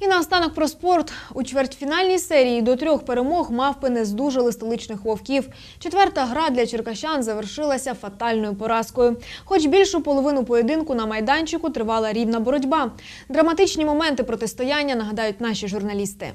І наостанок про спорт. У чвертьфінальній серії до трьох перемог мавпи не здужали столичних вовків. Четверта гра для черкащан завершилася фатальною поразкою. Хоч більшу половину поєдинку на майданчику тривала рівна боротьба. Драматичні моменти протистояння нагадають наші журналісти.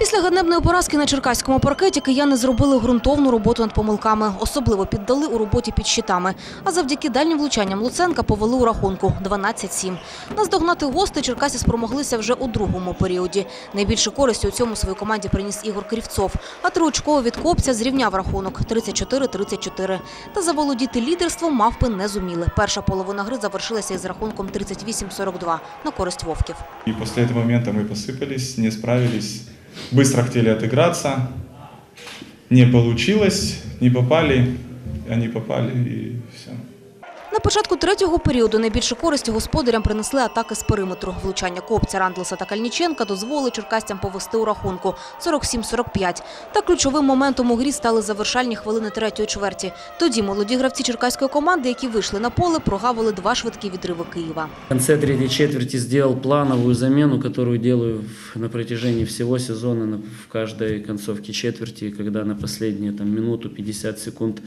Після ганебної поразки на черкаському паркеті кияни зробили ґрунтовну роботу над помилками. Особливо піддали у роботі під щитами. А завдяки дальнім влучанням Луценка повели у рахунку 12-7. Наздогнати гости черкасі спромоглися вже у другому періоді. Найбільше користі у цьому своїй команді приніс Ігор Кривцов. А триочково від Копця зрівняв рахунок 34-34. Та заволодіти лідерством мавпи не зуміли. Перша половина гри завершилася із рахунком 38-42 на користь вовків. И после этого момента мы посыпались, не справились, быстро хотели отыграться, не получилось, не попали, они попали и все. На початку третього періоду найбільше користі господарям принесли атаки з периметру. Влучання Копця, Рандлеса та Кальніченка дозволили черкастям повести у рахунку 47-45. Та ключовим моментом у грі стали завершальні хвилини третьої чверті. Тоді молоді гравці черкаської команди, які вийшли на поле, прогавили два швидкі відриви Києва. В конце третьей четверти сделал плановую замену, которую делаю в- на протяжении всего сезона, на- в каждой концовке четверти, когда на последние там, минуту 50 секунд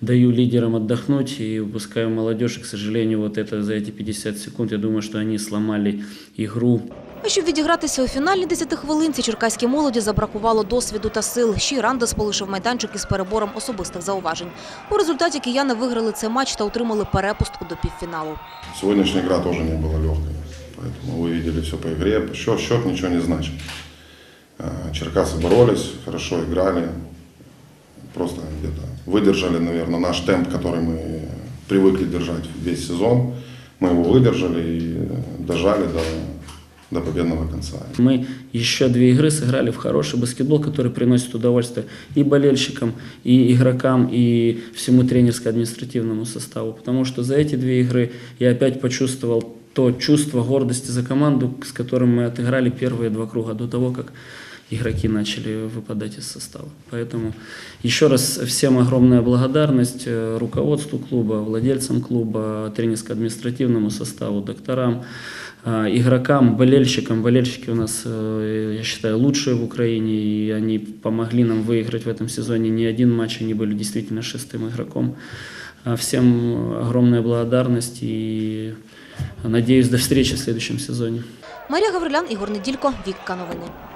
даю лидерам отдохнуть и выпускаю молодежь. И, к сожалению, вот это за эти 50 секунд, я думаю, что они сломали игру. А щоб відігратися у фінальній 10 хвилинці, черкаській молоді забракувало досвіду та сил. Ще й Рандес полишив майданчик із перебором особистих зауважень. У результаті кияни виграли цей матч та отримали перепустку до півфіналу. Сегодняшняя игра тоже не была легкой, поэтому вы видели все по игре. Счет, счет ничего не значит. А, Черкасы боролись, хорошо играли, просто где-то выдержали, наверное, наш темп, который мы привыкли держать весь сезон. Мы его выдержали и дожали до, до победного конца. Мы еще две игры сыграли в хороший баскетбол, который приносит удовольствие и болельщикам, и игрокам, и всему тренерско-административному составу. Потому что за эти две игры я опять почувствовал то чувство гордости за команду, с которым мы отыграли первые два круга до того, как игроки начали выпадать из состава. Поэтому еще раз всем огромная благодарность э, руководству клуба, владельцам клуба, тренерско-административному составу, докторам, э, игрокам, болельщикам. Болельщики у нас, э, я считаю, лучшие в Украине, и они помогли нам выиграть в этом сезоне не один матч, они были действительно шестым игроком. А Всем огромная благодарность и надеюсь до встречи в следующем сезоне. Марія Гаврилян, Ігор Неділько, Вікка Новини.